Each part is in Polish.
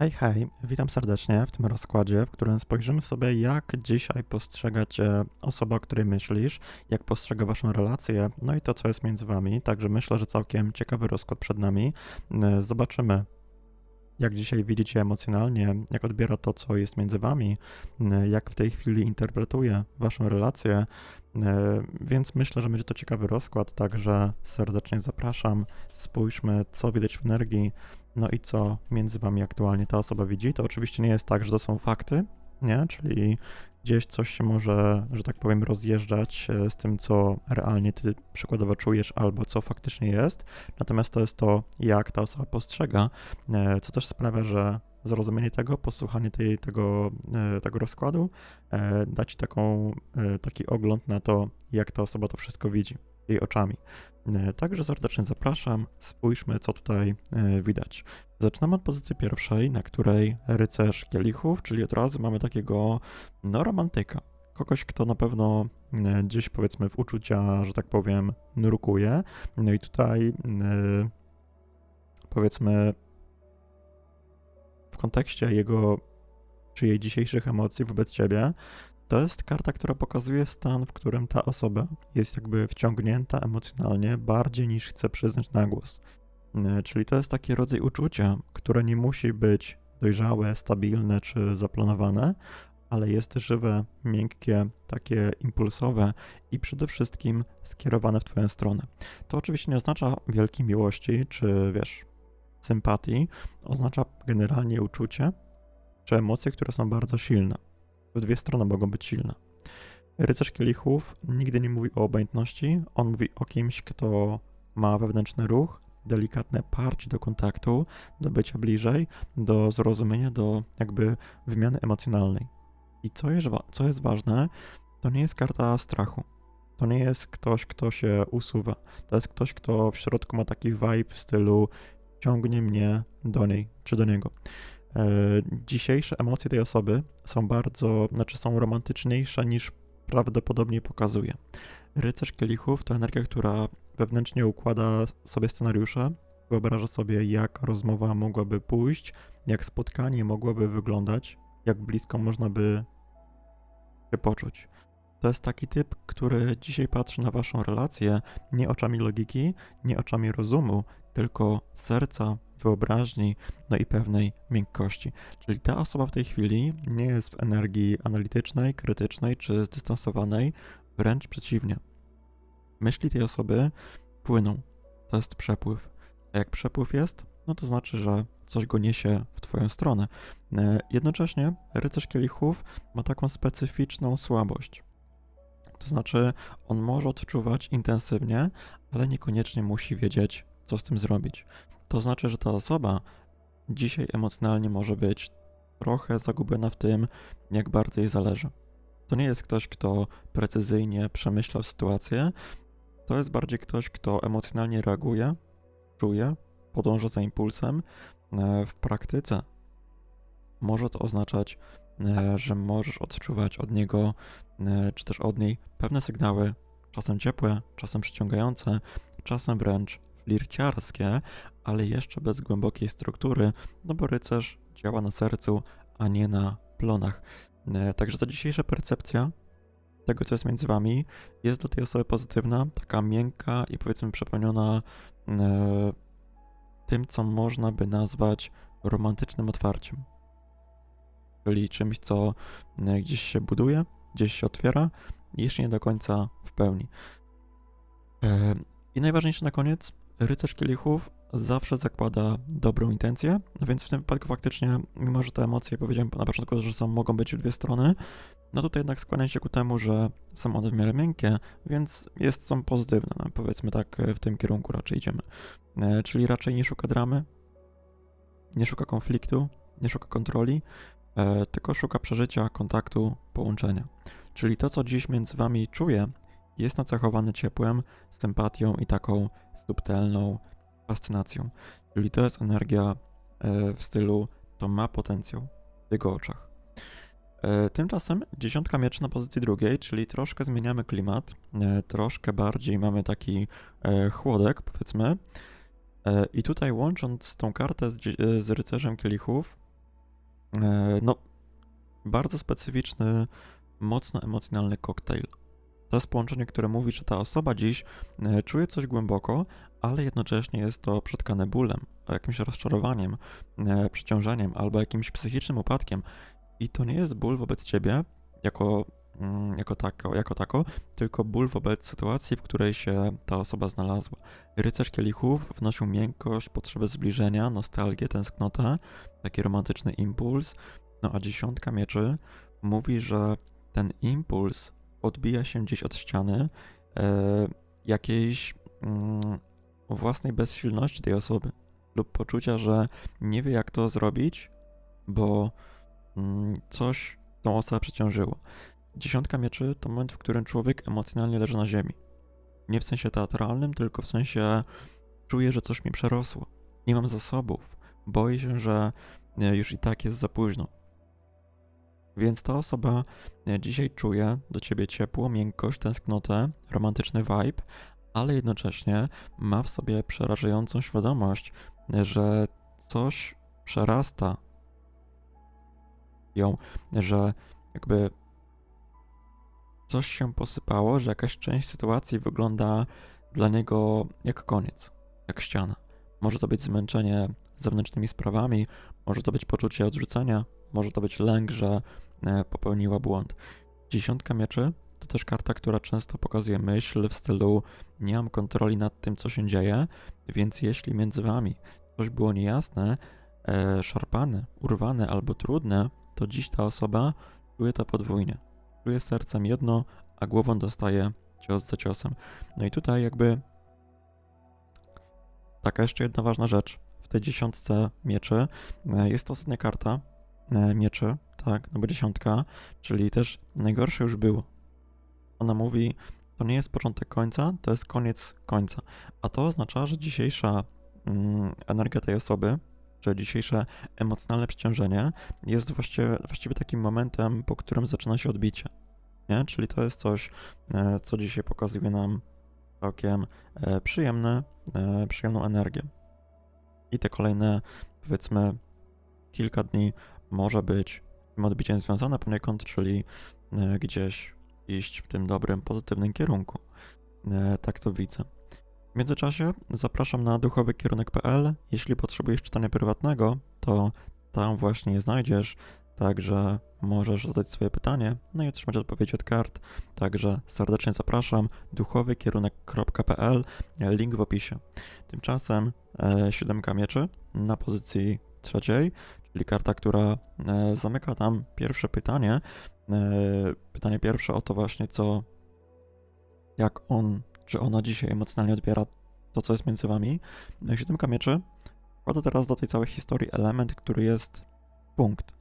Hej, hej, witam serdecznie w tym rozkładzie, w którym spojrzymy sobie, jak dzisiaj postrzega cię osoba, o której myślisz, jak postrzega waszą relację, no i to, co jest między wami. Także myślę, że całkiem ciekawy rozkład przed nami. E, Zobaczymy, jak dzisiaj widzicie emocjonalnie, jak odbiera to, co jest między wami, e, jak w tej chwili interpretuje waszą relację. E, Więc myślę, że będzie to ciekawy rozkład, także serdecznie zapraszam. Spójrzmy, co widać w energii, no i co między wami aktualnie ta osoba widzi. To oczywiście nie jest tak, że to są fakty, nie? Czyli gdzieś coś się może, że tak powiem, rozjeżdżać e, z tym, co realnie ty przykładowo czujesz, albo co faktycznie jest. Natomiast to jest to, jak ta osoba postrzega, e, co też sprawia, że zrozumienie tego, posłuchanie tej, tego, e, tego rozkładu da ci taką, taki ogląd na to, jak ta osoba to wszystko widzi jej oczami. E, Także serdecznie zapraszam, spójrzmy, co tutaj e, widać. Zaczynamy od pozycji pierwszej, na której rycerz kielichów, czyli od razu mamy takiego, no, romantyka. Kogoś, kto na pewno e, gdzieś, powiedzmy, w uczucia, że tak powiem, nurkuje. No i tutaj, powiedzmy, w kontekście jego czy jej dzisiejszych emocji wobec ciebie, to jest karta, która pokazuje stan, w którym ta osoba jest jakby wciągnięta emocjonalnie bardziej niż chce przyznać na głos. E, Czyli to jest taki rodzaj uczucia, które nie musi być dojrzałe, stabilne czy zaplanowane, ale jest żywe, miękkie, takie impulsowe i przede wszystkim skierowane w Twoją stronę. To oczywiście nie oznacza wielkiej miłości czy wiesz, sympatii, oznacza generalnie uczucie czy emocje, które są bardzo silne w dwie strony mogą być silne. Rycerz kielichów nigdy nie mówi o obojętności, on mówi o kimś, kto ma wewnętrzny ruch, delikatne parcie do kontaktu, do bycia bliżej, do zrozumienia, do jakby wymiany emocjonalnej. I co jest, co jest ważne, to nie jest karta strachu. To nie jest ktoś, kto się usuwa. To jest ktoś, kto w środku ma taki vibe w stylu ciągnie mnie do niej czy do niego. E, dzisiejsze emocje tej osoby są bardzo, znaczy są romantyczniejsze niż prawdopodobnie pokazuje. Rycerz kielichów to energia, która wewnętrznie układa sobie scenariusze, wyobraża sobie, jak rozmowa mogłaby pójść, jak spotkanie mogłoby wyglądać, jak blisko można by się poczuć. To jest taki typ, który dzisiaj patrzy na waszą relację nie oczami logiki, nie oczami rozumu, tylko serca, wyobraźni, no i pewnej miękkości. Czyli ta osoba w tej chwili nie jest w energii analitycznej, krytycznej czy zdystansowanej, wręcz przeciwnie. Myśli tej osoby płyną. To jest przepływ. A jak przepływ jest, no to znaczy, że coś go niesie w twoją stronę. E, Jednocześnie rycerz kielichów ma taką specyficzną słabość. To znaczy, on może odczuwać intensywnie, ale niekoniecznie musi wiedzieć, co z tym zrobić. To znaczy, że ta osoba dzisiaj emocjonalnie może być trochę zagubiona w tym, jak bardzo jej zależy. To nie jest ktoś, kto precyzyjnie przemyślał sytuację, to jest bardziej ktoś, kto emocjonalnie reaguje, czuje, podąża za impulsem. E, W praktyce może to oznaczać, e, że możesz odczuwać od niego, e, czy też od niej pewne sygnały, czasem ciepłe, czasem przyciągające, czasem wręcz flirciarskie, ale jeszcze bez głębokiej struktury, no bo rycerz działa na sercu, a nie na plonach. E, Także ta dzisiejsza percepcja tego, co jest między wami, jest dla tej osoby pozytywna, taka miękka i powiedzmy przepełniona e, tym, co można by nazwać romantycznym otwarciem. Czyli czymś, co e, gdzieś się buduje, gdzieś się otwiera, jeszcze nie do końca w pełni. E, I najważniejsze na koniec, rycerz kielichów zawsze zakłada dobrą intencję, no więc w tym wypadku faktycznie, mimo że te emocje, powiedziałem na początku, że są, mogą być w dwie strony, no tutaj jednak skłaniam się ku temu, że są one w miarę miękkie, więc jest, są pozytywne, no powiedzmy tak, e, w tym kierunku raczej idziemy. E, czyli raczej nie szuka dramy, nie szuka konfliktu, nie szuka kontroli, e, tylko szuka przeżycia, kontaktu, połączenia. Czyli to, co dziś między wami czuję, jest nacechowane ciepłem, sympatią i taką subtelną fascynacją. Czyli to jest energia e, w stylu to ma potencjał w jego oczach. E, Tymczasem dziesiątka mieczy na pozycji drugiej, czyli troszkę zmieniamy klimat, e, troszkę bardziej mamy taki chłodek, powiedzmy. I tutaj łącząc tą kartę z, z rycerzem kielichów, no, bardzo specyficzny, mocno emocjonalny koktajl. To jest połączenie, które mówi, że ta osoba dziś e, czuje coś głęboko, ale jednocześnie jest to przetkane bólem, jakimś rozczarowaniem, e, przeciążeniem albo jakimś psychicznym upadkiem. I to nie jest ból wobec ciebie jako, mm, jako, tako, jako tako, tylko ból wobec sytuacji, w której się ta osoba znalazła. Rycerz kielichów wnosił miękkość, potrzebę zbliżenia, nostalgię, tęsknotę, taki romantyczny impuls. No a dziesiątka mieczy mówi, że ten impuls odbija się gdzieś od ściany e, jakiejś mm, własnej bezsilności tej osoby lub poczucia, że nie wie jak to zrobić, bo mm, coś tą osobę przeciążyło. Dziesiątka mieczy to moment, w którym człowiek emocjonalnie leży na ziemi. Nie w sensie teatralnym, tylko w sensie czuję, że coś mi przerosło. Nie mam zasobów. Boję się, że e, już i tak jest za późno. Więc ta osoba e, dzisiaj czuje do ciebie ciepło, miękkość, tęsknotę, romantyczny vibe, ale jednocześnie ma w sobie przerażającą świadomość, że coś przerasta ją, że jakby coś się posypało, że jakaś część sytuacji wygląda dla niego jak koniec, jak ściana. Może to być zmęczenie zewnętrznymi sprawami, może to być poczucie odrzucenia, może to być lęk, że popełniła błąd. Dziesiątka mieczy to też karta, która często pokazuje myśl w stylu nie mam kontroli nad tym, co się dzieje, więc jeśli między wami coś było niejasne, e, szarpane, urwane albo trudne, to dziś ta osoba czuje to podwójnie. Czuje sercem jedno, a głową dostaje cios za ciosem. No i tutaj jakby taka jeszcze jedna ważna rzecz. W tej dziesiątce mieczy e, jest to ostatnia karta e, mieczy, tak, no bo dziesiątka, czyli też najgorsze już było. Ona mówi, to nie jest początek końca, to jest koniec końca. A to oznacza, że dzisiejsza mm, energia tej osoby, że dzisiejsze emocjonalne przeciążenie jest właściwie, właściwie takim momentem, po którym zaczyna się odbicie. Nie? Czyli to jest coś, e, co dzisiaj pokazuje nam całkiem e, przyjemne, przyjemną energię. I te kolejne, powiedzmy, kilka dni może być tym odbiciem związane poniekąd, czyli gdzieś iść w tym dobrym, pozytywnym kierunku. Tak to widzę. W międzyczasie zapraszam na duchowykierunek.pl. Jeśli potrzebujesz czytania prywatnego, to tam właśnie je znajdziesz. Także możesz zadać swoje pytanie, no i otrzymać odpowiedzi od kart. Także serdecznie zapraszam duchowykierunek.pl, link w opisie. Tymczasem e, siódemka mieczy na pozycji trzeciej, czyli karta, która e, zamyka tam pierwsze pytanie. E, pytanie pierwsze o to właśnie, co, jak on że ona dzisiaj emocjonalnie odbiera to, co jest między wami. No siódemka mieczy wkłada teraz do tej całej historii element, który jest punkt.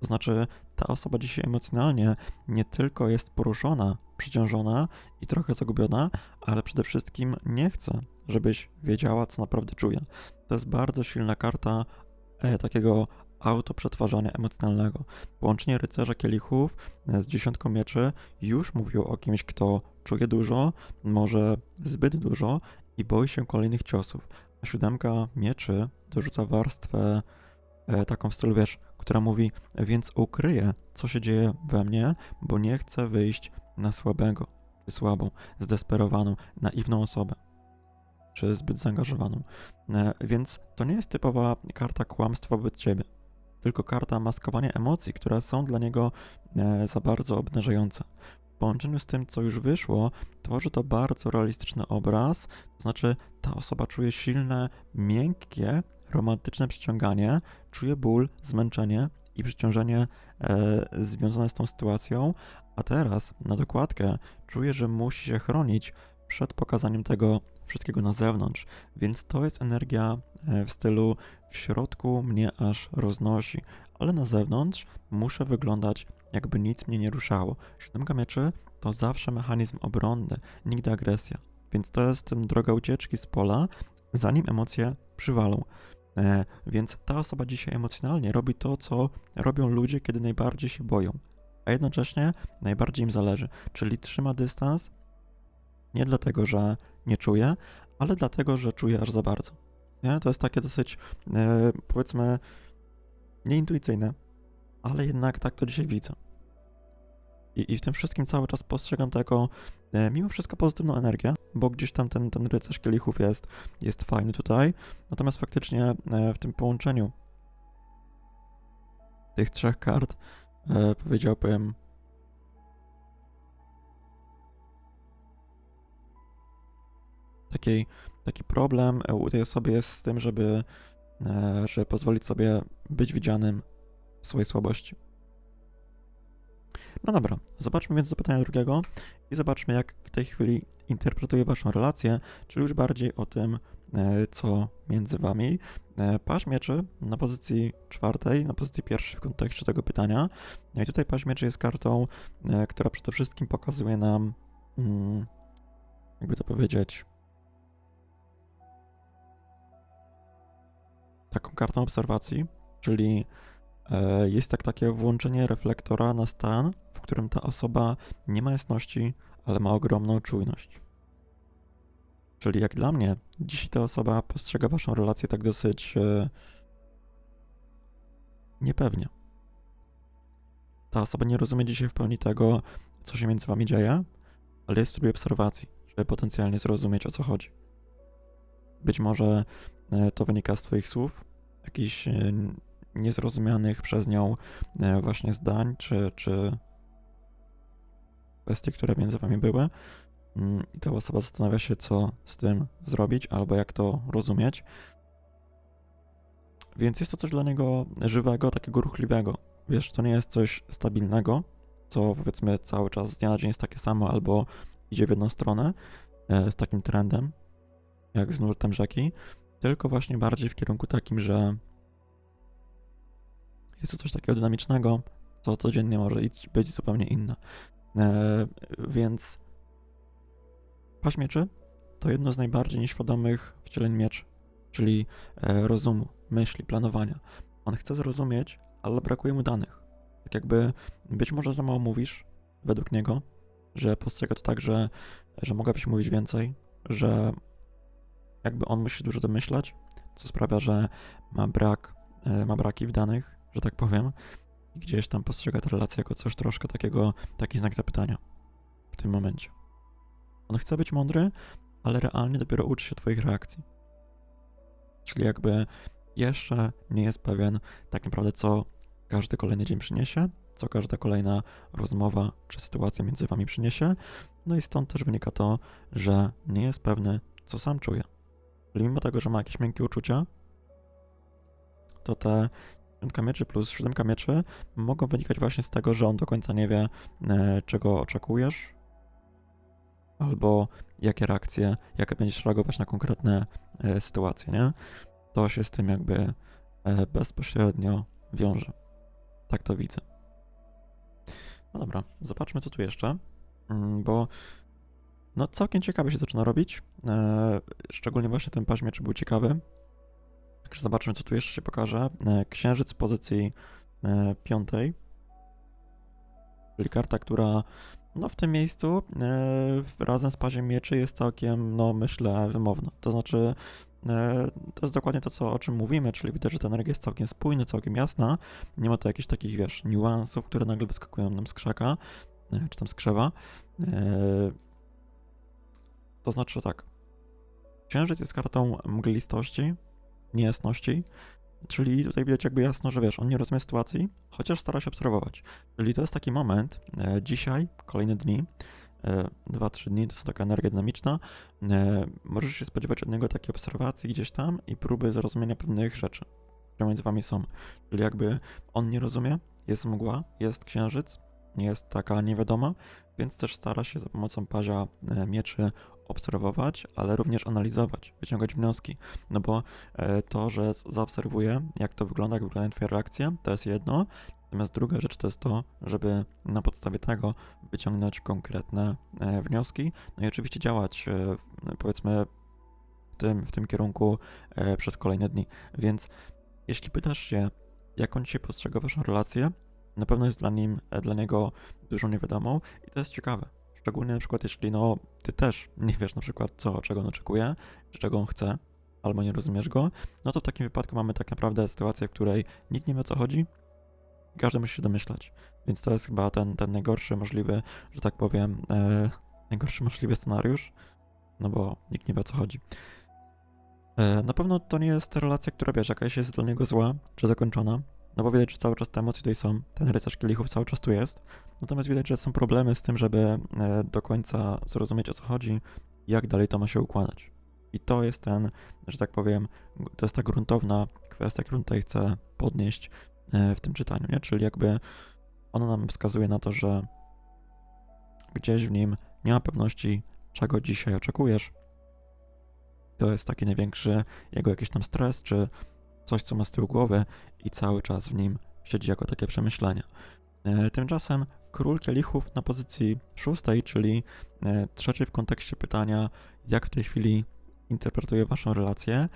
To znaczy, ta osoba dzisiaj emocjonalnie nie tylko jest poruszona, przeciążona i trochę zagubiona, ale przede wszystkim nie chce, żebyś wiedziała, co naprawdę czuje. To jest bardzo silna karta e, takiego autoprzetwarzania emocjonalnego. Połączenie rycerza kielichów e, z dziesiątką mieczy już mówił o kimś, kto czuje dużo, może zbyt dużo i boi się kolejnych ciosów. A siódemka mieczy dorzuca warstwę e, taką w stylu, wiesz, która mówi, więc ukryję, co się dzieje we mnie, bo nie chcę wyjść na słabego, czy słabą, zdesperowaną, naiwną osobę czy zbyt zaangażowaną. E, więc to nie jest typowa karta kłamstwa wobec ciebie tylko karta maskowania emocji, które są dla niego e, za bardzo obnażające. W połączeniu z tym, co już wyszło, tworzy to bardzo realistyczny obraz, to znaczy ta osoba czuje silne, miękkie, romantyczne przyciąganie, czuje ból, zmęczenie i przeciążenie e, związane z tą sytuacją, a teraz na dokładkę czuje, że musi się chronić przed pokazaniem tego wszystkiego na zewnątrz, więc to jest energia e, w stylu w środku mnie aż roznosi, ale na zewnątrz muszę wyglądać jakby nic mnie nie ruszało. Siódemka mieczy to zawsze mechanizm obronny, nigdy agresja, więc to jest droga ucieczki z pola, zanim emocje przywalą. E, więc ta osoba dzisiaj emocjonalnie robi to, co robią ludzie, kiedy najbardziej się boją, a jednocześnie najbardziej im zależy, czyli trzyma dystans nie dlatego, że nie czuje, ale dlatego, że czuje aż za bardzo. Nie? To jest takie dosyć, e, powiedzmy, nieintuicyjne. ale jednak tak to dzisiaj widzę. I, I w tym wszystkim cały czas postrzegam to jako e, mimo wszystko pozytywną energię, bo gdzieś tam ten, ten rycerz kielichów jest, jest fajny tutaj. Natomiast faktycznie e, w tym połączeniu tych trzech kart e, powiedziałbym taki, taki problem u tej osoby jest z tym, żeby, e, żeby pozwolić sobie być widzianym w swojej słabości. No dobra, zobaczmy więc do pytania drugiego i zobaczmy, jak w tej chwili interpretuje waszą relację, czyli już bardziej o tym, e, co między wami. E, paź mieczy na pozycji czwartej, na pozycji pierwszej w kontekście tego pytania. No i tutaj paź mieczy jest kartą, e, która przede wszystkim pokazuje nam, mm, jakby to powiedzieć, taką kartą obserwacji, czyli jest tak takie włączenie reflektora na stan, w którym ta osoba nie ma jasności, ale ma ogromną czujność. Czyli jak dla mnie, dzisiaj ta osoba postrzega waszą relację tak dosyć e, niepewnie. Ta osoba nie rozumie dzisiaj w pełni tego, co się między wami dzieje, ale jest w trybie obserwacji, żeby potencjalnie zrozumieć, o co chodzi. Być może e, to wynika z twoich słów, jakichś e, niezrozumianych przez nią e, właśnie zdań, czy, czy kwestie, które między wami były. Mm, I ta osoba zastanawia się, co z tym zrobić, albo jak to rozumieć. Więc jest to coś dla niego żywego, takiego ruchliwego. Wiesz, to nie jest coś stabilnego, co powiedzmy cały czas z dnia na dzień jest takie samo, albo idzie w jedną stronę e, z takim trendem, jak z nurtem rzeki, tylko właśnie bardziej w kierunku takim, że jest to coś takiego dynamicznego, co codziennie może być zupełnie inne. E, więc paść mieczy to jedno z najbardziej nieświadomych wcieleń mieczy, czyli e, rozumu, myśli, planowania. On chce zrozumieć, ale brakuje mu danych. Tak jakby być może za mało mówisz, według niego, że postrzega to tak, że, że mogłabyś mówić więcej, że jakby on musi dużo domyślać, co sprawia, że ma brak, e, ma braki w danych, że tak powiem, i gdzieś tam postrzega tę relację jako coś troszkę takiego, taki znak zapytania w tym momencie. On chce być mądry, ale realnie dopiero uczy się Twoich reakcji. Czyli jakby jeszcze nie jest pewien tak naprawdę, co każdy kolejny dzień przyniesie, co każda kolejna rozmowa czy sytuacja między Wami przyniesie. No i stąd też wynika to, że nie jest pewny, co sam czuje. Mimo tego, że ma jakieś miękkie uczucia, to te piątka mieczy plus siódemka mieczy mogą wynikać właśnie z tego, że on do końca nie wie, e, czego oczekujesz, albo jakie reakcje, jak będziesz reagować na konkretne e, sytuacje, nie? To się z tym jakby e, bezpośrednio wiąże. Tak to widzę. No dobra, zobaczmy co tu jeszcze, mm, bo no całkiem ciekawie się zaczyna robić, e, szczególnie właśnie ten paźmie, czy był ciekawy. Także zobaczmy co tu jeszcze się pokaże. E, księżyc w pozycji e, piątej, czyli karta, która no w tym miejscu razem z paziem mieczy jest całkiem, no myślę, wymowna. To znaczy, to jest dokładnie to, co, o czym mówimy, czyli widać, że ta energia jest całkiem spójna, całkiem jasna. Nie ma tu jakichś takich, wiesz, niuansów, które nagle wyskakują nam z krzaka, czy tam z krzewa. E, to znaczy tak. Księżyc jest kartą mglistości, niejasności, Czyli tutaj widać jakby jasno, że wiesz, on nie rozumie sytuacji, chociaż stara się obserwować. Czyli to jest taki moment, e, dzisiaj, kolejne dni, e, dwa, trzy dni, to jest taka energia dynamiczna, e, możesz się spodziewać od niego takiej obserwacji gdzieś tam i próby zrozumienia pewnych rzeczy, które między wami są. Czyli jakby on nie rozumie, jest mgła, jest księżyc, nie jest taka niewiadoma, więc też stara się za pomocą pazia e, mieczy obserwować, ale również analizować, wyciągać wnioski. No bo e, to, że zaobserwuję, jak to wygląda, jak wyglądają Twoje reakcje, to jest jedno. Natomiast druga rzecz to jest to, żeby na podstawie tego wyciągnąć konkretne e, wnioski, no i oczywiście działać, powiedzmy, w tym, w tym kierunku przez kolejne dni. Więc jeśli pytasz się, jak on dzisiaj postrzega Waszą relację, na pewno jest dla, nim, e, dla niego dużo niewiadomą i to jest ciekawe. Szczególnie na przykład, jeśli no, ty też nie wiesz na przykład, co, czego on oczekuje, czego on chce, albo nie rozumiesz go, no to w takim wypadku mamy tak naprawdę sytuację, w której nikt nie wie o co chodzi Każdy musi się domyślać. Więc to jest chyba ten, ten najgorszy możliwy, że tak powiem, e, najgorszy możliwy scenariusz, no bo nikt nie wie o co chodzi. E, na pewno to nie jest relacja, która wiesz, jakaś jest dla niego zła czy zakończona, no bo widać, że cały czas te emocje tutaj są, ten rycerz kielichów cały czas tu jest, natomiast widać, że są problemy z tym, żeby e, do końca zrozumieć o co chodzi, jak dalej to ma się układać. I to jest ten, że tak powiem, to jest ta gruntowna kwestia, którą tutaj chcę podnieść e, w tym czytaniu, nie? Czyli jakby ona nam wskazuje na to, że gdzieś w nim nie ma pewności, czego dzisiaj oczekujesz. To jest taki największy jego jakiś tam stres, czy coś, co ma z tyłu głowy i cały czas w nim siedzi jako takie przemyślenia. E, Tymczasem król kielichów na pozycji szóstej, czyli e, trzeciej w kontekście pytania, jak w tej chwili interpretuje waszą relację,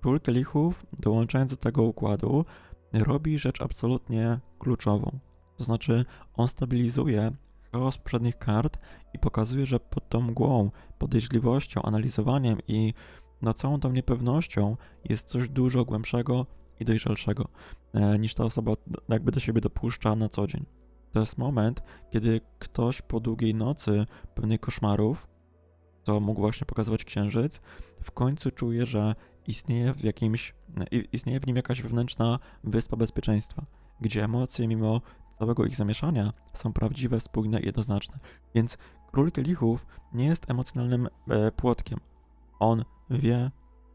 król kielichów, dołączając do tego układu, robi rzecz absolutnie kluczową. To znaczy, on stabilizuje chaos poprzednich kart i pokazuje, że pod tą mgłą, podejrzliwością, analizowaniem i na całą tą niepewnością jest coś dużo głębszego i dojrzalszego, e, niż ta osoba jakby do siebie dopuszcza na co dzień. To jest moment, kiedy ktoś po długiej nocy pewnych koszmarów, co mógł właśnie pokazywać księżyc, w końcu czuje, że istnieje w jakimś, istnieje w nim jakaś wewnętrzna wyspa bezpieczeństwa, gdzie emocje, mimo całego ich zamieszania, są prawdziwe, spójne i jednoznaczne. Więc król kielichów nie jest emocjonalnym e, płotkiem. On wie,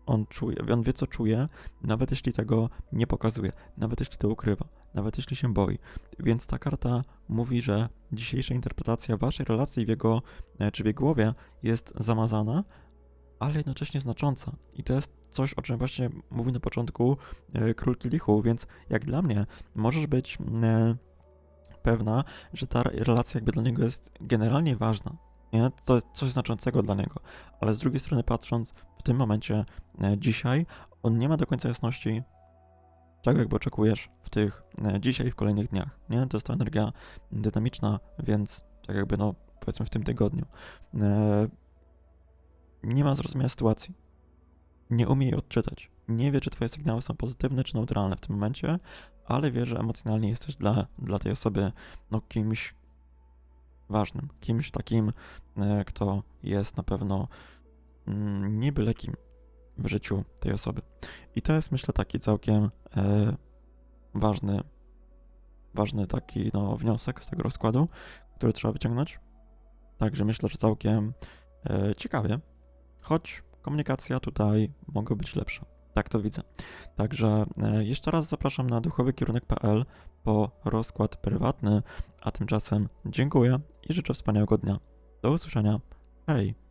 on czuje, on wie co czuje, nawet jeśli tego nie pokazuje, nawet jeśli to ukrywa, nawet jeśli się boi. Więc ta karta mówi, że dzisiejsza interpretacja waszej relacji w jego, e, czy w jego głowie jest zamazana, ale jednocześnie znacząca. I to jest coś, o czym właśnie mówi na początku e, Król Kielichów, więc jak dla mnie możesz być e, pewna, że ta relacja jakby dla niego jest generalnie ważna. Nie? To jest coś znaczącego dla niego. Ale z drugiej strony patrząc w tym momencie, e, dzisiaj, on nie ma do końca jasności, czego jakby oczekujesz w tych e, dzisiaj w kolejnych dniach. Nie? To jest ta energia dynamiczna, więc tak jakby no powiedzmy w tym tygodniu. E, nie ma zrozumienia sytuacji. Nie umie jej odczytać. Nie wie, czy twoje sygnały są pozytywne czy neutralne w tym momencie, ale wie, że emocjonalnie jesteś dla, dla tej osoby no, kimś ważnym, kimś takim, e, kto jest na pewno mm, nie byle kim w życiu tej osoby. I to jest, myślę, taki całkiem e, ważny, ważny taki no, wniosek z tego rozkładu, który trzeba wyciągnąć. Także myślę, że całkiem e, ciekawie, choć komunikacja tutaj mogła być lepsza. Tak to widzę. Także e, jeszcze raz zapraszam na duchowykierunek.pl po rozkład prywatny, a tymczasem dziękuję i życzę wspaniałego dnia. Do usłyszenia. Hej!